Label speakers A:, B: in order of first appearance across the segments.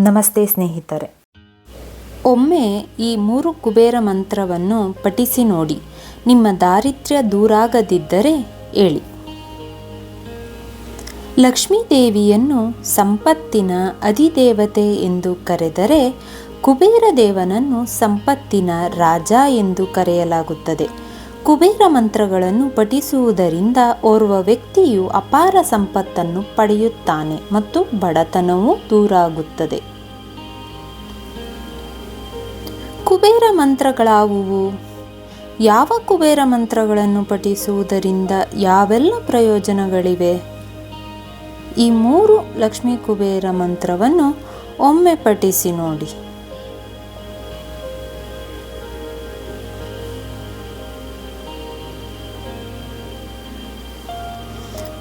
A: ನಮಸ್ತೆ ಸ್ನೇಹಿತರೆ.
B: ಒಮ್ಮೆ ಈ ಮೂರು ಕುಬೇರ ಮಂತ್ರವನ್ನು ಪಠಿಸಿ ನೋಡಿ. ನಿಮ್ಮ ದಾರಿದ್ರ್ಯ ದೂರಾಗದಿದ್ದರೆ ಹೇಳಿ. ಲಕ್ಷ್ಮೀದೇವಿಯನ್ನು ಸಂಪತ್ತಿನ ಅಧಿದೇವತೆ ಎಂದು ಕರೆದರೆ ಕುಬೇರ ದೇವನನ್ನು ಸಂಪತ್ತಿನ ರಾಜ ಎಂದು ಕರೆಯಲಾಗುತ್ತದೆ. ಕುಬೇರ ಮಂತ್ರಗಳನ್ನು ಪಠಿಸುವುದರಿಂದ ಓರ್ವ ವ್ಯಕ್ತಿಯು ಅಪಾರ ಸಂಪತ್ತನ್ನು ಪಡೆಯುತ್ತಾನೆ ಮತ್ತು ಬಡತನವೂ ದೂರಾಗುತ್ತದೆ. ಕುಬೇರ ಮಂತ್ರಗಳಾವುವು? ಯಾವ ಕುಬೇರ ಮಂತ್ರಗಳನ್ನು ಪಠಿಸುವುದರಿಂದ ಯಾವೆಲ್ಲ ಪ್ರಯೋಜನಗಳಿವೆ? ಈ ಮೂರು ಲಕ್ಷ್ಮೀ ಕುಬೇರ ಮಂತ್ರವನ್ನು ಒಮ್ಮೆ ಪಠಿಸಿ ನೋಡಿ.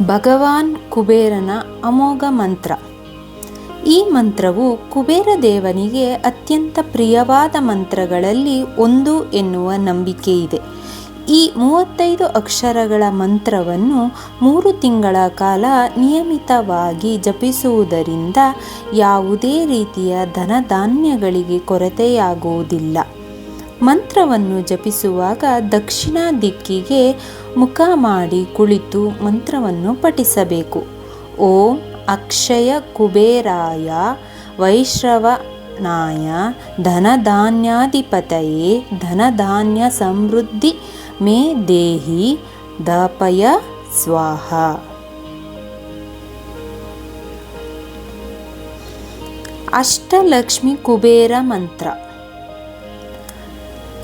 B: ಭಗವಾನ್ ಕುಬೇರನ ಅಮೋಘ ಮಂತ್ರ. ಈ ಮಂತ್ರವು ಕುಬೇರ ದೇವನಿಗೆ ಅತ್ಯಂತ ಪ್ರಿಯವಾದ ಮಂತ್ರಗಳಲ್ಲಿ ಒಂದು ಎನ್ನುವ ನಂಬಿಕೆ ಇದೆ ಈ ಮೂವತ್ತೈದು ಅಕ್ಷರಗಳ ಮಂತ್ರವನ್ನು ಮೂರು ತಿಂಗಳ ಕಾಲ ನಿಯಮಿತವಾಗಿ ಜಪಿಸುವುದರಿಂದ ಯಾವುದೇ ರೀತಿಯ ಧನಧಾನ್ಯಗಳಿಗೆ ಕೊರತೆಯಾಗುವುದಿಲ್ಲ. ಮಂತ್ರವನ್ನು ಜಪಿಸುವಾಗ ದಕ್ಷಿಣ ದಿಕ್ಕಿಗೆ ಮುಖ ಮಾಡಿ ಕುಳಿತು ಮಂತ್ರವನ್ನು ಪಠಿಸಬೇಕು. ಓಂ ಅಕ್ಷಯ ಕುಬೇರಾಯ ವೈಶ್ರವನಾಯ ಧನಧಾನ್ಯಾಧಿಪತಯೇ ಧನಧಾನ್ಯ ಸಮೃದ್ಧಿ ಮೇ ದೇಹಿ ದಾಪಯ ಸ್ವಾಹ. ಅಷ್ಟಲಕ್ಷ್ಮಿ ಕುಬೇರ ಮಂತ್ರ.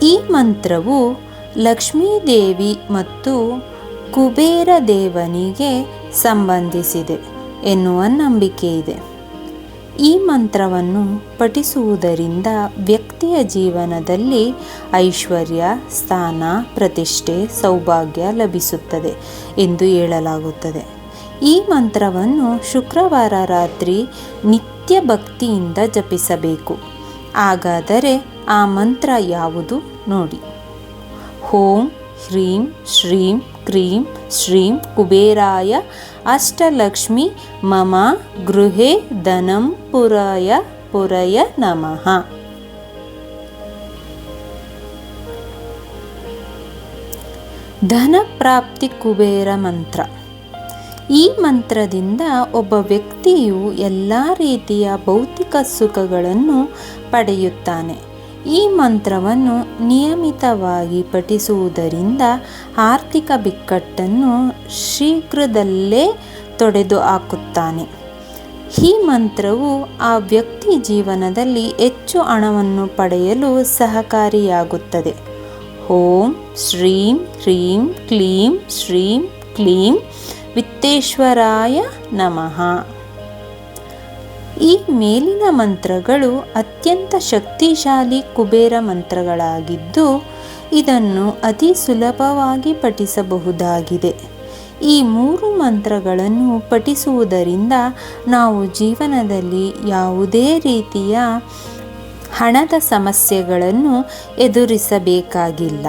B: ಈ ಮಂತ್ರವು ಲಕ್ಷ್ಮೀದೇವಿ ಮತ್ತು ಕುಬೇರ ದೇವನಿಗೆ ಸಂಬಂಧಿಸಿದೆ ಎನ್ನುವ ನಂಬಿಕೆ ಇದೆ. ಈ ಮಂತ್ರವನ್ನು ಪಠಿಸುವುದರಿಂದ ವ್ಯಕ್ತಿಯ ಜೀವನದಲ್ಲಿ ಐಶ್ವರ್ಯ, ಸ್ಥಾನ, ಪ್ರತಿಷ್ಠೆ, ಸೌಭಾಗ್ಯ ಲಭಿಸುತ್ತದೆ ಎಂದು ಹೇಳಲಾಗುತ್ತದೆ. ಈ ಮಂತ್ರವನ್ನು ಶುಕ್ರವಾರ ರಾತ್ರಿ ನಿತ್ಯ ಭಕ್ತಿಯಿಂದ ಜಪಿಸಬೇಕು. ಹಾಗಾದರೆ ಆ ಮಂತ್ರ ಯಾವುದು ನೋಡಿ. ಓಂ ಹ್ರೀಂ ಶ್ರೀಂ ಕ್ರೀಂ ಶ್ರೀಂ ಕುಬೇರಾಯ ಅಷ್ಟಲಕ್ಷ್ಮಿ ಮಮ ಗೃಹೆ ಧನಂ ಪುರಯ ಪುರಯ ನಮಃ. ಧನ ಪ್ರಾಪ್ತಿ ಕುಬೇರ ಮಂತ್ರ. ಈ ಮಂತ್ರದಿಂದ ಒಬ್ಬ ವ್ಯಕ್ತಿಯು ಎಲ್ಲ ರೀತಿಯ ಭೌತಿಕ ಸುಖಗಳನ್ನು ಪಡೆಯುತ್ತಾನೆ. ಈ ಮಂತ್ರವನ್ನು ನಿಯಮಿತವಾಗಿ ಪಠಿಸುವುದರಿಂದ ಆರ್ಥಿಕ ಬಿಕ್ಕಟ್ಟನ್ನು ಶೀಘ್ರದಲ್ಲೇ ತೊಡೆದು ಹಾಕುತ್ತಾನೆ. ಈ ಮಂತ್ರವು ಆ ವ್ಯಕ್ತಿ ಜೀವನದಲ್ಲಿ ಹೆಚ್ಚು ಹಣವನ್ನು ಪಡೆಯಲು ಸಹಕಾರಿಯಾಗುತ್ತದೆ. ಓಂ ಶ್ರೀಂ ಹ್ರೀಂ ಕ್ಲೀಂ ಶ್ರೀಂ ಕ್ಲೀಂ ವಿತ್ತೇಶ್ವರಾಯ ನಮಃ. ಈ ಮೇಲಿನ ಮಂತ್ರಗಳು ಅತ್ಯಂತ ಶಕ್ತಿಶಾಲಿ ಕುಬೇರ ಮಂತ್ರಗಳಾಗಿದ್ದು, ಇದನ್ನು ಅತಿ ಸುಲಭವಾಗಿ ಪಠಿಸಬಹುದಾಗಿದೆ. ಈ ಮೂರು ಮಂತ್ರಗಳನ್ನು ಪಠಿಸುವುದರಿಂದ ನಾವು ಜೀವನದಲ್ಲಿ ಯಾವುದೇ ರೀತಿಯ ಹಣದ ಸಮಸ್ಯೆಗಳನ್ನು ಎದುರಿಸಬೇಕಾಗಿಲ್ಲ.